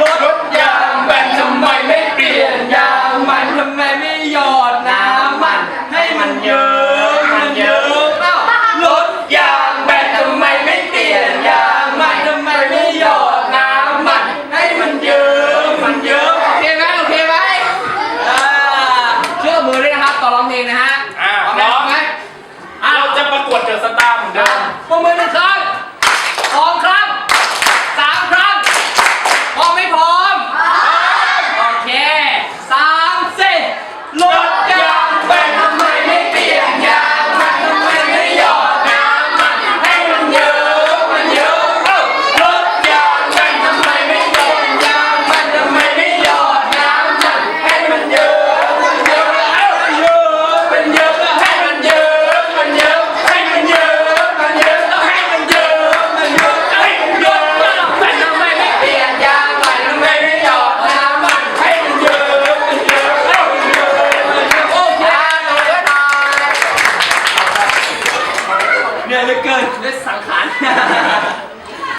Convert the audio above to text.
รถยางแบนทำไมไม่เปลี่ยนยางมันทำไมไม่หยอดน้ำมัน ให้มันเยิ้มมันเยิ้มเอ้ารถยางแบนทำไมไม่เปลี่ยนยางมันทำไมไม่หยอดน้ำมัน ให้มันเยิ้มมันเยิ้มโอเคไหมโอเคไหมอ่าช่วยมือด้วยนะครับต่อร้องเพลงนะฮะอ่าพร้อมไหมพร้อมเราจะประกวดเดอะสตาร์เหมือนเดิม ปรบมือหนึ่งครั้ง เหลือเกินด้วยสังขาร